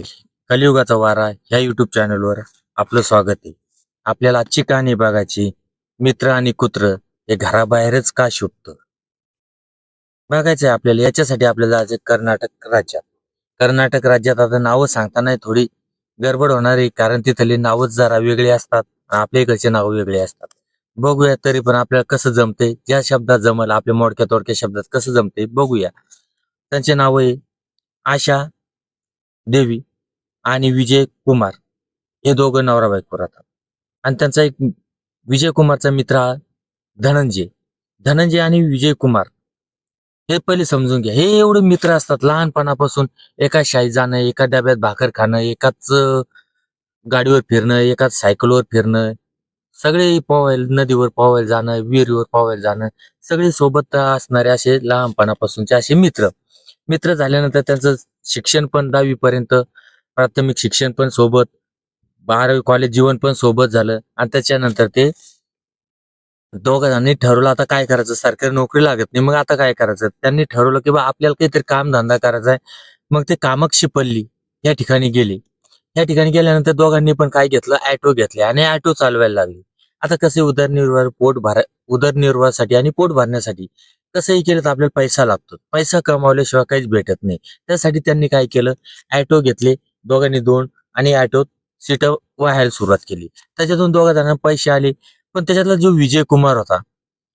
कलियुगाचा वारा ह्या युट्यूब चॅनलवर आपलं स्वागत आहे. आपल्याला आजची कहाणी बघायची मित्र आणि कुत्र हे घराबाहेरच का शोधत बघायचं आहे आपल्याला याच्यासाठी आपल्याला जायचं कर्नाटक राज्यात कर्नाटक राज्यात आता नावं सांगताना थोडी गडबड होणार आहे कारण तिथली नावच जरा वेगळी असतात आणि आपल्या इकडचे नाव वेगळे असतात. बघूया तरी पण आपल्याला कसं जमते ज्या शब्दात जमल आपल्या मोडक्या तोडक्या शब्दात कसं जमते बघूया. त्यांचे नाव आहे आशा देवी आणि विजय कुमार हे दोघं नवरा बायको राहतात. आणि त्यांचा एक विजय कुमारचा मित्र हा धनंजय. धनंजय आणि विजय कुमार हे पहिले समजून घ्या. हे एवढे मित्र असतात. लहानपणापासून एका शाळेत जाणं एका डब्यात भाकर खाणं एकाच गाडीवर फिरणं एकाच सायकलवर फिरणं सगळे पोवायला नदीवर पोवायला जाणं विहिरीवर पोवायला जाणं सगळे सोबत असणारे असे लहानपणापासूनचे असे मित्र. मित्र झाल्यानंतर त्यांचं शिक्षण पण दहावी पर्यंत प्राथमिक शिक्षण पण सोबत बारावी कॉलेज जीवन पण सोबत झालं. आणि त्याच्यानंतर ते दोघांनी ठरवलं आता काय करायचं? सरकारी नोकरी लागत नाही. मग आता काय करायचं? त्यांनी ठरवलं की बा आपल्याला काहीतरी काम धंदा करायचा आहे. मग ते कामाक्षी पल्ली या ठिकाणी गेले. या ठिकाणी गेल्यानंतर दोघांनी पण काय घेतलं? ऍटो घेतले आणि ऍटो चालवायला लागले. आता कसे उदरनिर्वाह पोट भर उदरनिर्वाहासाठी आणि पोट भरण्यासाठी कसंही केलं तर आपल्याला पैसा लागतो. पैसा कमावल्याशिवाय काहीच भेटत नाही. त्यासाठी त्यांनी काय केलं? ॲटो घेतले दोघांनी दोन आणि ॲटोत सीट व्हायला सुरुवात केली. त्याच्यातून दोघा जणांना पैसे आले. पण त्याच्यातला जो विजय कुमार होता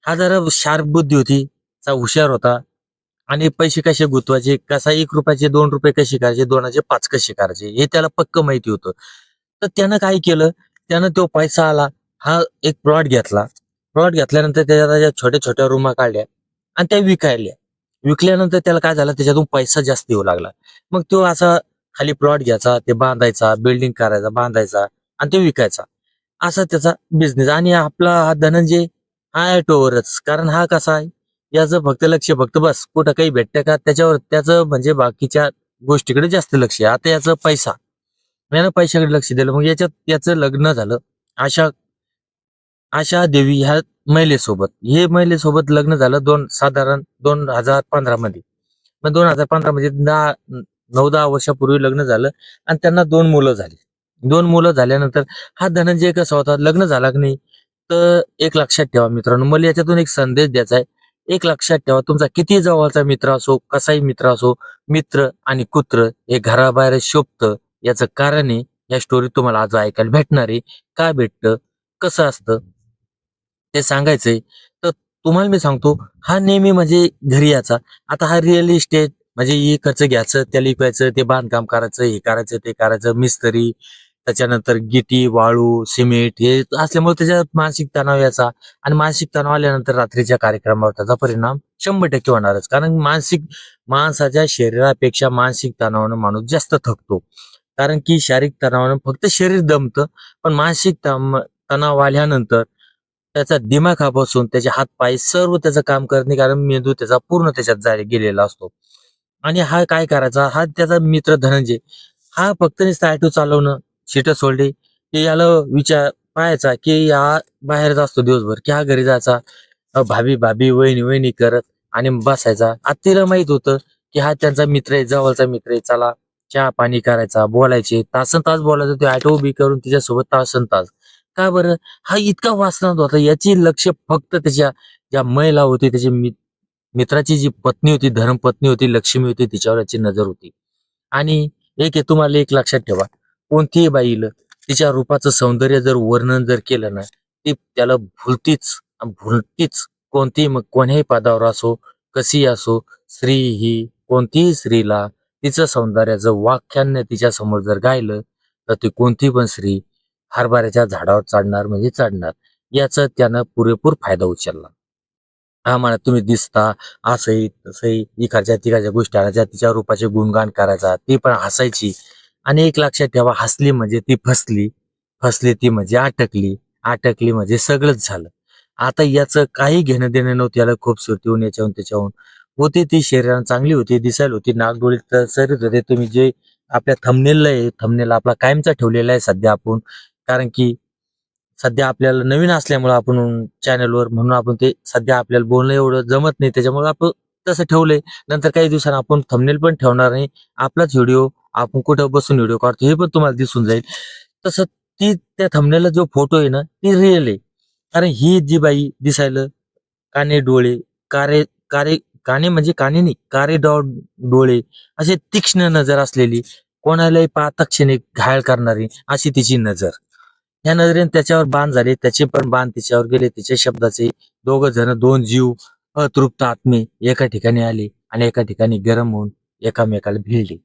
हा जरा शार्प बुद्धी होती चा हुशार होता. आणि पैसे कसे गुंतवायचे कसा एक रुपयाचे दोन रुपये कसे करायचे दोनाचे पाच कसे करायचे हे त्याला पक्क माहिती होतं. तर त्यानं काय केलं? त्यानं तो पैसा आला हा एक प्लॉट घेतला. प्लॉट घेतल्यानंतर त्याच्या त्याच्या छोट्या छोट्या रूमा काढल्या. आणि त्या विकायल्या. विकल्यानंतर त्याला काय झालं? त्याच्यातून पैसा जास्त येऊ लागला. मग तो असा खाली प्लॉट घ्यायचा ते बांधायचा बिल्डिंग करायचा बांधायचा आणि ते विकायचा. असा त्याचा बिझनेस आणि आपला हा धनंजय हा ॲटोवरच. कारण हा कसा आहे? याचं फक्त लक्ष फक्त बस. कुठं काही भेटतं का? त्याच्यावर त्याचं म्हणजे बाकीच्या गोष्टीकडे जास्त लक्ष. आहे आता याचं पैसा. यानं पैशाकडे लक्ष दिलं. मग याच्यात याचं लग्न झालं. अशा आशा देवी ह्या महिलेसोबत. हे महिलेसोबत लग्न झालं दोन साधारण दोन हजार पंधरा मध्ये मग दोन हजार पंधरा मध्ये दहा नऊ दहा वर्षापूर्वी लग्न झालं आणि त्यांना दोन मुलं झाली. दोन मुलं झाल्यानंतर हा धनंजय कसा होता? लग्न झाला की नाही? तर एक लक्षात ठेवा मित्रांनो मला याच्यातून एक संदेश द्यायचा आहे. एक लक्षात ठेवा तुमचा किती जवळचा मित्र असो कसाही मित्र असो मित्र आणि कुत्र हे घराबाहेर शोभतं. याचं कारण आहे या स्टोरीत तुम्हाला आज ऐकायला भेटणार आहे. का भेटतं? कसं असतं? ते सांगायचंय. तर तुम्हाला मी सांगतो हा नेहमी म्हणजे घरी याचा आता हा रिअल इस्टेट म्हणजे हे खर्च घ्यायचं त्याला विकायचं ते बांधकाम करायचं हे करायचं ते करायचं मिस्त्री त्याच्यानंतर गिटी वाळू सिमेंट हे असल्यामुळे त्याच्यात मानसिक तणाव याचा आणि मानसिक तणाव आल्यानंतर रात्रीच्या कार्यक्रमावर त्याचा परिणाम शंभर टक्के होणारच. कारण मानसिक माणसाच्या शरीरापेक्षा मानसिक तणावानं माणूस जास्त थकतो. कारण की शारीरिक तणावानं फक्त शरीर दमतं पण मानसिक तणाव आल्यानंतर त्याचा दिमाखापासून त्याचे हात पाय सर्व त्याचं काम करणे कारण मेंदू त्याचा पूर्ण त्याच्यात जा गेलेला असतो. आणि हा काय करायचा? हा त्याचा मित्र धनंजय हा फक्त नुसतं ऍटो चालवणं सीट सोडली की याला विचार पाहायचा की या बाहेर असतो दिवसभर की हा घरी जायचा भाभी भाभी वहिनी वहिनी करत आणि बसायचा. आत्तीला माहीत माहीत होतं की हा त्यांचा मित्र आहे जवळचा मित्र आहे चला चहा पाणी करायचा बोलायचे. तासन तास बोलायचं ते ॲटो उभी करून तिच्यासोबत तासन तास का बरं? हा इतका वासनात होता. याची लक्ष फक्त त्याच्या ज्या महिला होती त्याची मित्राची जी पत्नी होती धर्मपत्नी होती लक्ष्मी होती तिच्यावर याची नजर होती. आणि एक हे तुम्हाला एक लक्षात ठेवा. कोणतीही बाईल तिच्या रूपाचं सौंदर्य जर वर्णन जर केलं ना ती त्याला भुलतीच भुलतीच कोणतीही मग कोण्याही पदावर असो कशी असो स्त्री ही कोणतीही स्त्रीला तिचं सौंदर्याचं वाख्यान तिच्या समोर जर गायलं तर ती कोणती पण स्त्री हरभऱ्याच्या झाडावर चढणार म्हणजे चढणार. याचा त्यानं पुरेपूर फायदा उचलला. हा म्हणा तुम्ही दिसता असंही तसंही इकडच्या तिकडच्या गोष्टी आणायच्या तिच्या रूपाचे गुणगान करायचा ती पण हसायची. आणि एक लक्षात ठेवा हसली म्हणजे ती फसली फसली ती म्हणजे अटकली अटकली म्हणजे सगळंच झालं. आता याचं काही घेणं देणं नव्हतं याला खूपसूरतीहून याच्याहून त्याच्याहून. होती ती शरीरानं चांगली होती दिसायला होती नागडोळी तर सरीत होते. तुम्ही जे आपल्या थमनेलला आहे थमनेल आपला कायमचा ठेवलेला आहे सध्या आपण. कारण की सध्या आपल्याला नवीन असल्यामुळं आपण चॅनलवर म्हणून आपण ते सध्या आपल्याला बोलणं एवढं जमत नाही. त्याच्यामुळे आपण तसं ठेवलंय. नंतर काही दिवसांना आपण थंबनेल पण ठेवणार नाही. आपलाच व्हिडिओ आपण कुठं बसून व्हिडिओ काढतो हे पण तुम्हाला दिसून जाईल. तसं ती त्या थंबनेला जो फोटो आहे ना ती रिअल आहे. कारण ही जी बाई दिसायला काने डोळे कारे कारे काने म्हणजे काने नाही कारे डॉ डोळे असे तीक्ष्ण नजर असलेली कोणालाही पाहता घायल करणारी अशी तिची नजर. या नजरेने त्याच्यावर बाण झाले. त्याचे पण बाण तिच्यावर गेले. तिच्या शब्दाचे दोघ जण दोन जीव अतृप्त आत्मे एका ठिकाणी आले आणि एका ठिकाणी गरम होऊन एकामेकाला भिडले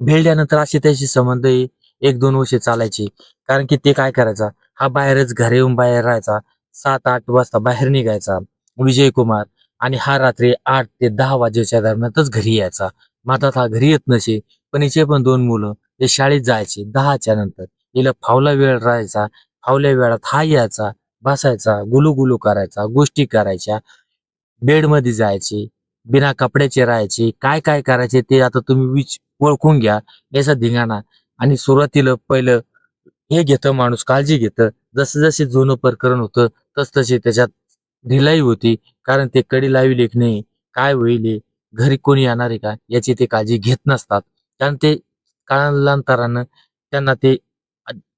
भिडल्यानंतर असे त्याचे संबंध हे एक दोन वर्षे चालायचे. कारण की ते काय करायचा? हा बाहेरच घरी येऊन बाहेर राहायचा. सात आठ वाजता बाहेर निघायचा विजय कुमार आणि हा रात्री आठ ते दहा वाजेच्या दरम्यानच घरी यायचा. माता हा घरी येत नसे. पण हिचे पण दोन मुलं ते शाळेत जायचे दहाच्या नंतर. हिला फावला वेळ राहायचा फावल्या वेळात हा यायचा बसायचा गुलू गुलू करायचा गोष्टी करायच्या बेडमध्ये जायचे बिना कपड्याचे राहायचे काय काय करायचे ते आता तुम्ही विच ओळखून घ्या याचा धिंगाणा. आणि सुरुवातीला पहिलं हे घेतं माणूस काळजी घेतं. जसं जसे जुनं प्रकरण होतं तस तसे त्याच्यात ढिलाई होती कारण ते कडी लावी लेख नाही काय होईल घरी कोणी येणार आहे का याची ते काळजी घेत नसतात. कारण ते कालांतरानं त्यांना ते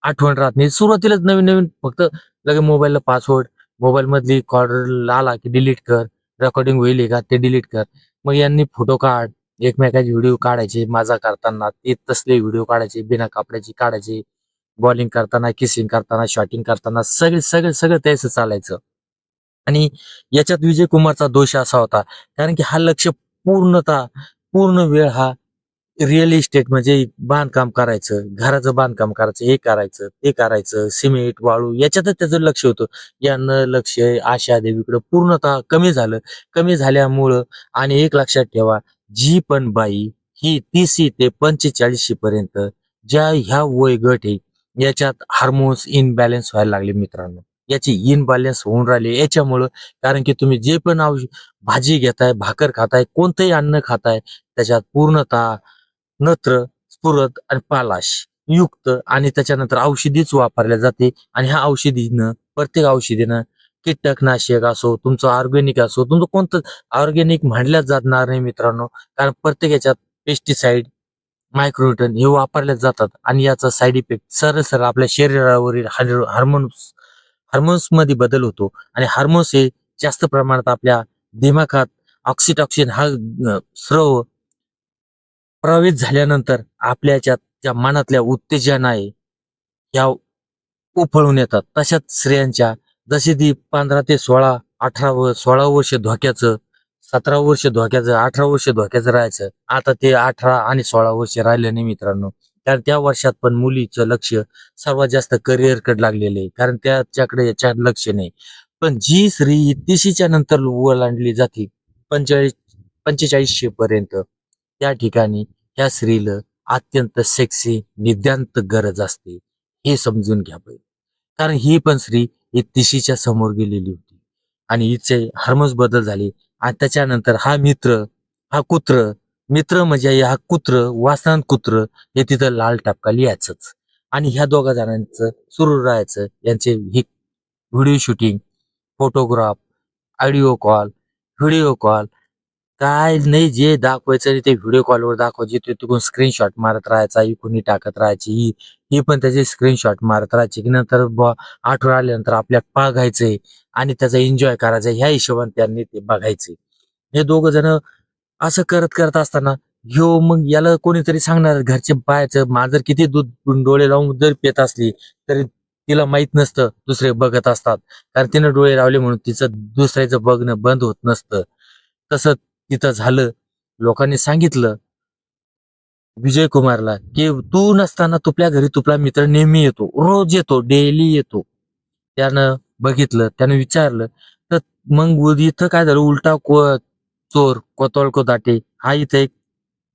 आठवण राहत नाही. सुरुवातीलाच नवीन नवीन फक्त लगे मोबाईलला पासवर्ड मोबाईल मधली कॉल आला की डिलीट कर रेकॉर्डिंग होईल का ते डिलीट कर. मग यांनी फोटो काढ एकमेकाचे व्हिडिओ काढायचे माझा करताना ते तसले व्हिडिओ काढायचे बिना कापडाचे काढायचे बॉलिंग करताना किसिंग करताना शॉटिंग करताना सगळे सगळे सगळं त्याचं चालायचं. आणि याच्यात विजय कुमारचा दोष असा होता कारण की हा लक्ष पूर्णतः पूर्ण वेळ हा रिअल इस्टेट म्हणजे बांधकाम करायचं घराचं बांधकाम करायचं हे करायचं ते करायचं सिमेंट वाळू याच्यातच त्याचं लक्ष होतं. यानं लक्ष आशा देवीकडे पूर्णतः कमी झालं. कमी झाल्यामुळं आणि एक लक्षात ठेवा जी पण बाई ही तीसशी ते पंचेचाळीसशी पर्यंत ज्या ह्या वय गट आहे याच्यात हार्मोन्स इनबॅलन्स व्हायला लागले मित्रांनो. याची इनबॅलन्स होऊन राहिली. याच्यामुळं कारण की तुम्ही जे पण औष भाजी घेताय भाकर खाताय कोणतंही अन्न खाताय त्याच्यात पूर्णतः नत्र स्फुरत आणि पालाश युक्त आणि त्याच्यानंतर औषधीच वापरल्या जाते. आणि ह्या औषधीनं प्रत्येक औषधीनं कीटकनाशक असो तुमचं ऑर्गॅनिक असो तुमचं कोणतं ऑर्गॅनिक म्हणल्याच जाणार नाही मित्रांनो. कारण प्रत्येक याच्यात पेस्टिसाइड मायक्रोटन हे वापरल्या जातात. आणि याचा साईड इफेक्ट सरळ सरळ आपल्या शरीरावरील हार्मोन्स हार्मोन्समध्ये बदल होतो. आणि हार्मोन्स हे जास्त प्रमाणात आपल्या दिमाखात ऑक्सिटॉक्सिन हा स्रव प्रवेश झाल्यानंतर आपल्या याच्यात त्या मनातल्या उत्तेजना आहे या उफळून येतात. तशाच स्त्रियांच्या जसे ती पंधरा ते सोळा अठरा व सोळा वर्ष धोक्याचं सतरा वर्ष धोक्याचं अठरा वर्ष धोक्याचं राहायचं. आता ते अठरा आणि सोळा वर्ष राहिले नाही मित्रांनो कारण त्या वर्षात पण मुलीचं लक्ष सर्वात जास्त करिअरकडे लागलेलं आहे. कारण त्याच्याकडे याच्या लक्ष नाही. पण जी स्त्री तिशीच्या नंतर ओलांडली जाते पंचेचाळीस पंचेचाळीसशे पर्यंत. त्या ठिकाणी त्या स्त्रीला अत्यंत सेक्सी निद्यांत गरज असते. हे समजून घ्या पाहिजे कारण ही पण स्त्री ही तिशीच्या समोर गेलेली होती. आणि हिचे हार्मोन्स बदल झाले. आणि त्याच्यानंतर हा मित्र हा कुत्र मित्र म्हणजे हा कुत्र वासनान कुत्र हे तिथं लाल टपका लिहायचंच. आणि ह्या दोघा जणांचं सुरू राहायचं. यांचे ही video shooting photograph audio call video call काय नाही जे दाखवायचं ते व्हिडिओ कॉलवर दाखवायचे ते तिकडून स्क्रीनशॉट मारत राहायचा इकडून टाकत राहायची ही ही पण त्याचे स्क्रीनशॉट मारत राहायचे. की नंतर बुवा आठवण आल्यानंतर आपल्या बघायचंय आणि त्याचा एन्जॉय करायचा ह्या हिशोबाने त्यांनी ते बघायचे हे दोघ जण असं करत करत असताना ह्यो मग याला कोणीतरी सांगणार घरचे बायचं मांजर किती दूध डोळे लावून जर पेत असली तरी तिला माहीत नसतं दुसरे बघत असतात. कारण तिनं डोळे लावले म्हणून तिचं दुसऱ्याचं बघणं बंद होत नसतं. तसं तिथं झालं. लोकांनी सांगितलं. विजय कुमारला की तू नसताना तुपल्या घरी तुपला मित्र नेहमी येतो. रोज येतो डेली येतो. त्यानं बघितलं त्यानं विचारलं. तर मग इथं काय झालं? उलटा को चोर कोतळ को दाटे हा इथं एक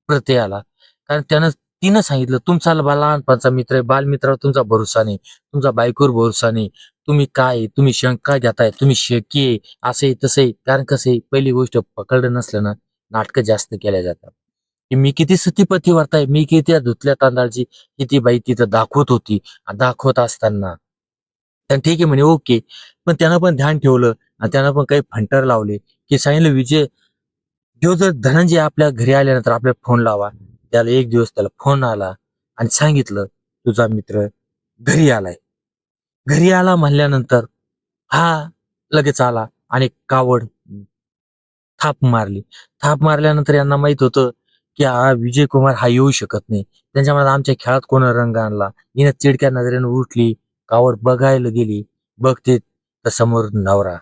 प्रत्यय आला. कारण त्यानं तिनं सांगितलं तुमचा बा- लहानपणाचा मित्र आहे बालमित्रावर तुमचा भरोसा नाही. तुमचा बायकोवर भरोसा नाही. तुम्ही काय तुम्ही शंका घेताय तुम्ही शकी आहे असे तसे कारण कसं पहिली गोष्ट पकडलं नसल्यानं नाटकं जास्त केल्या जातात. की मी किती सतीपती वार्ताय मी किती त्या धुतल्या तांदळाची किती बाई तिथं दाखवत होती. आणि दाखवत असताना. तर ठीक आहे म्हणे ओके. पण त्यानं पण ध्यान ठेवलं आणि त्यानं पण काही फंटर लावले की सांगितलं विजय जो जर धनंजय आपल्या घरी आल्यानंतर आपल्याला फोन लावा. त्याला एक दिवस त्याला फोन आला आणि सांगितलं तुझा मित्र घरी आलाय. घरी आला म्हणल्यानंतर हा लगेच आला आणि कावड थाप मारली. थाप मारल्यानंतर यांना माहीत होतं की हा विजय कुमार हा येऊ शकत नाही. त्यांच्यामध्ये आमच्या खेळात कोण रंग आणला? हिनं चिडक्या नजरेनं उठली कावड बघायला गेली. बघते तर समोर नवरा.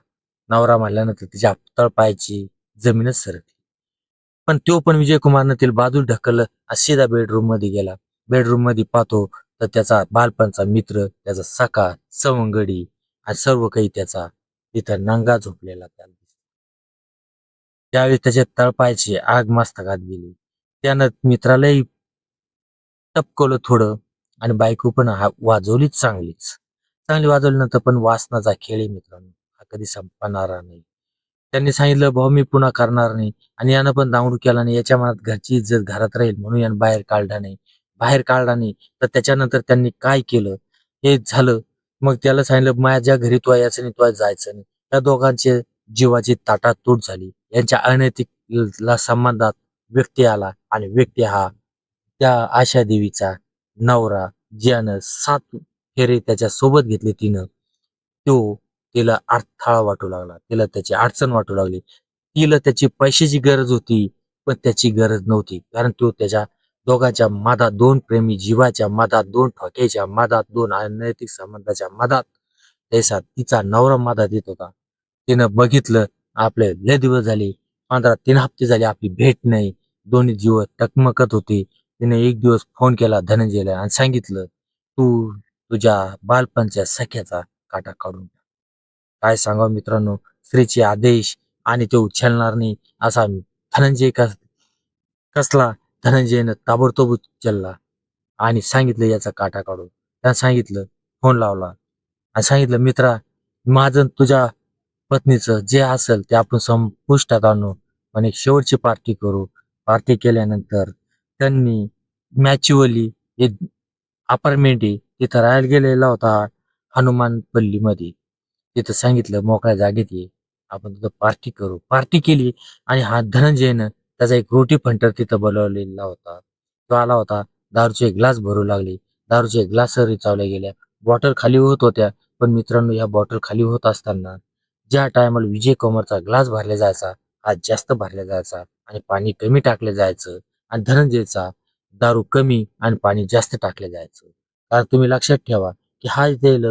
नवरा म्हणल्यानंतर तिच्या तळपायची जमीनच सरकली. पण तो पण विजय कुमारनं तिला बाजूला ढकललं सीधा बेडरूममध्ये गेला. बेडरूममध्ये पाहतो तर त्याचा बालपणचा मित्र त्याचा सखा सवंगडी आणि सर्व काही त्याचा तिथं नंगा झोपलेला त्याला दिसला. त्यावेळी त्याचे तळपायची आग मस्तकात गेली. त्यानं मित्रालाही टपकवलं थोडं आणि बायको पण हा वाजवलीच चांगलीच. चांगली वाजवल्यानंतर पण वासनाचा खेळ आहे मित्रांनो. हा कधी संपणारा नाही. त्यांनी सांगितलं भाऊ मी पुन्हा करणार नाही. आणि यानं पण दांगडू केला नाही. याच्या मनात घरची इज्जत घरात राहील म्हणून यानं बाहेर काढला नाही. बाहेर काढला नाही. तर त्याच्यानंतर त्यांनी काय केलं? हे झालं. मग त्याला सांगितलं माझ्या घरी तो यायचं नाही तुला जायचं नाही. त्या दोघांचे जीवाची ताटातूट झाली. यांच्या अनैतिक ला संबंधात व्यक्ती आला आणि व्यक्ती हा त्या आशा देवीचा नवरा ज्यानं सात फेरे त्याच्या सोबत घेतले तिनं तो तिला अडथळा वाटू लागला. तिला त्याची अडचण वाटू लागली. तिला त्याची पैशाची गरज होती पण त्याची गरज नव्हती. कारण तो त्याच्या दोघांच्या मादात दोन प्रेमी जीवाच्या मादात दोन ठोक्याच्या मादात दोन अनैतिक संबंधाच्या मादात तैसा तिचा नवरा मादात येत होता. तिनं बघितलं आपले लय दिवस झाले पंधरा तीन हप्ते झाले आपली भेट नाही. दोन्ही जीव टकमकत होते. तिने एक दिवस फोन केला धनंजयला आणि सांगितलं तू तुझ्या बालपणच्या सख्याचा काटा काढून काय सांगावं मित्रांनो? स्त्रीचे आदेश आणि ते उचलणार नाही असा धनंजय कस कसला धनंजयनं ताबडतोब उचलला आणि सांगितलं याचा काटा काढून. त्यानं सांगितलं फोन लावला. आणि सांगितलं मित्रा माझं तुझ्या पत्नीचं जे असेल ते आपण संपुष्टात आणू आणि एक शेवटची पार्टी करू. पार्टी केल्यानंतर त्यांनी मॅच्युअली एक अपार्टमेंट तिथं राहायला गेलेला होता हनुमान तिथं सांगितलं मोकळ्या जागेत ये आपण तिथं पार्टी करू. पार्टी केली आणि हा धनंजयनं त्याचा एक रोटी फंटर तिथं बोलवलेला होता. तो आला होता दारूचे ग्लास भरू लागले. दारूचे ग्लास रिचावल्या गेल्या. बॉटल खाली होत होत्या पण मित्रांनो या बॉटल खाली होत असताना ज्या टायमाला विजय कुमारचा ग्लास भरला जायचा हा जास्त भरला जायचा आणि पाणी कमी टाकलं जायचं आणि धनंजयचा दारू कमी आणि पाणी जास्त टाकलं जायचं. कारण तुम्ही लक्षात ठेवा की हा जेल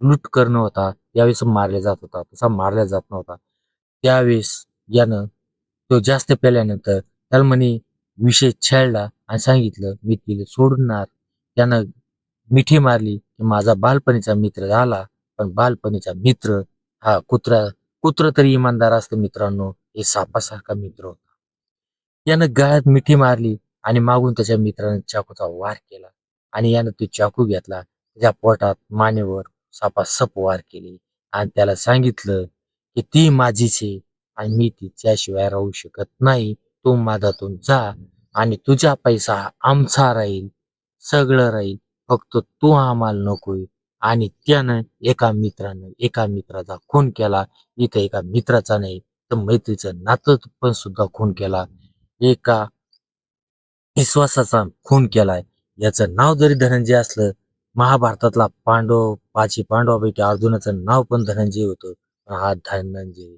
लूट करणं होता यावेळेस मारला जात होता तसा मारला जात नव्हता. त्यावेळेस यानं तो जास्त प्याल्यानंतर त्याला म्हणे विषय छेडला आणि सांगितलं मी तिला सोडणार. त्यानं मिठी मारली की माझा बालपणीचा मित्र झाला पण बालपणीचा मित्र हा कुत्रा कुत्र तरी इमानदार असतं मित्रांनो हे सापासारखा मित्र होता. यानं गळ्यात मिठी मारली आणि मागून त्याच्या मित्राने चाकूचा वार केला आणि यानं तो चाकू घेतला. त्याच्या पोटात मानेवर सापा सप वार केले आणि त्याला सांगितलं की ती माझीच आहे आणि मी तिच्याशिवाय राहू शकत नाही. तू माझ्यातून जा आणि तुझा पैसा आमचा राहील. सगळं राहील. फक्त तू आम्हाला नकोय. आणि त्यानं एका मित्रानं एका मित्राचा खून केला. इथं एका मित्राचा नाही तर मैत्रीचं नातं पण सुद्धा खून केला. एका विश्वासाचा खून केलाय. याचं नाव जरी धनंजय असलं महाभारतातला पांडव पाची पांडवापैकी अर्जुनाचं नाव पण धनंजय होतं. हा धनंजय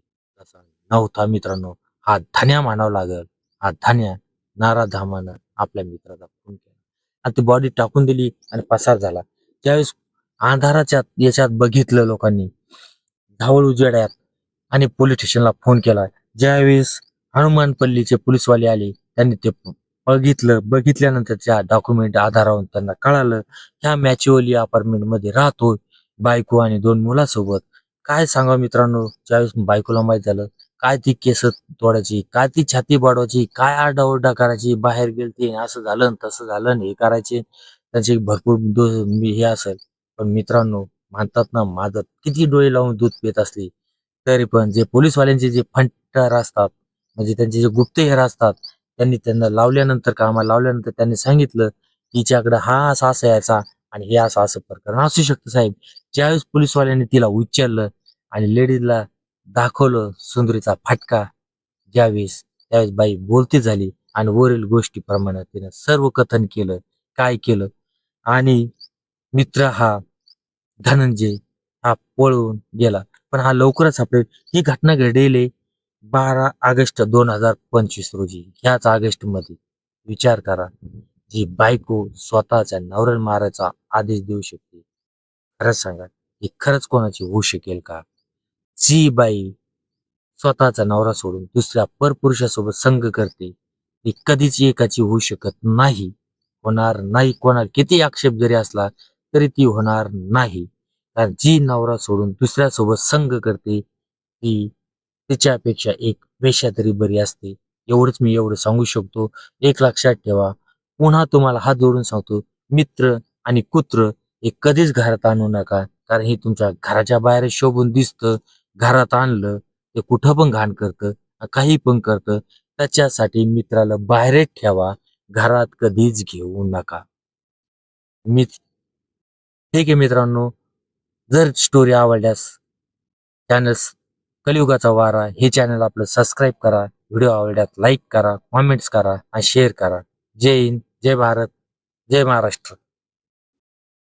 नव्हता मित्रांनो. हा धन्या मानावं लागल. हा धन्या नाराधामानं आपल्या मित्राचा खून केला. आणि ती बॉडी टाकून दिली आणि पसार झाला. त्यावेळेस आधाराच्या याच्यात बघितलं लोकांनी. धावळ उजेड्यात आणि पोलीस स्टेशनला फोन केला. ज्यावेळेस हनुमानपल्लीचे पोलीसवाले आले त्यांनी ते बघितलं. बघितल्यानंतर त्या डॉक्युमेंट आधारावर त्यांना कळालं ह्या मॅच्युअली अपार्टमेंटमध्ये राहतो बायको आणि दोन मुलासोबत. काय सांगा मित्रांनो? ज्यावेळेस बायकोला माहीत झालं काय ती केस तोडायची काय ती छाती बाडवायची काय आरडाओरडा करायची बाहेर गेलती असं झालं तसं झालं हे करायचे त्यांचे भरपूर हे असेल. पण मित्रांनो म्हणतात ना मादत किती डोळे लावून दूध पित असली तरी पण जे पोलीसवाल्यांचे जे फंटर असतात म्हणजे त्यांचे जे गुप्तहेर असतात त्यांनी त्यांना लावल्यानंतर कामाला लावल्यानंतर त्यांनी सांगितलं तिच्याकडे हा असा असा यायचा आणि हे असं असं प्रकरण असू शकतं साहेब. ज्यावेळेस पोलीसवाल्यांनी तिला उचललं आणि लेडीजला दाखवलं सुंदरीचा फटका. ज्यावेळेस त्यावेळेस बाई बोलती झाली आणि वरील गोष्टीप्रमाणे तिनं सर्व कथन केलं काय केलं. आणि मित्र हा धनंजय हा पळून गेला. पण हा लवकरच आपले ही घटना घडलेली बारा ऑगस्ट दोन हजार पंचवीस रोजी. ह्याच ऑगस्टमध्ये विचार करा. जी बायको स्वतःच्या नवऱ्याला मारायचा आदेश देऊ शकते. खरंच सांगा ही खरंच कोणाची होऊ शकेल का? जी बाई स्वतःचा नवरा सोडून दुसऱ्या परपुरुषासोबत संग करते ती कधीच एकाची होऊ शकत नाही. होणार नाही कोणाला किती आक्षेप जरी असला तरी ती होणार नाही. कारण जी नवरा सोडून दुसऱ्यासोबत संग करते ती तिच्यापेक्षा एक वेशा तरी बरी असते. एवढंच मी एवढं सांगू शकतो. एक लक्षात ठेवा पुन्हा तुम्हाला हात जोडून सांगतो मित्र आणि कुत्र हे कधीच घरात आणू नका. कारण हे तुमच्या घराच्या बाहेर शोभून दिसतं. घरात आणलं ते कुठं पण घाण करतं काही पण करतं त्याच्यासाठी मित्राला बाहेरच ठेवा. घरात कधीच घेऊ नका. मी ठीक आहे मित्रांनो. जर स्टोरी आवडल्यास चॅनल कलियुगाचा वारा हे चॅनल आपलं सबस्क्राईब करा. व्हिडिओ आवडल्यास लाईक करा कॉमेंट्स करा आणि शेअर करा. जय हिंद जय भारत जय महाराष्ट्र.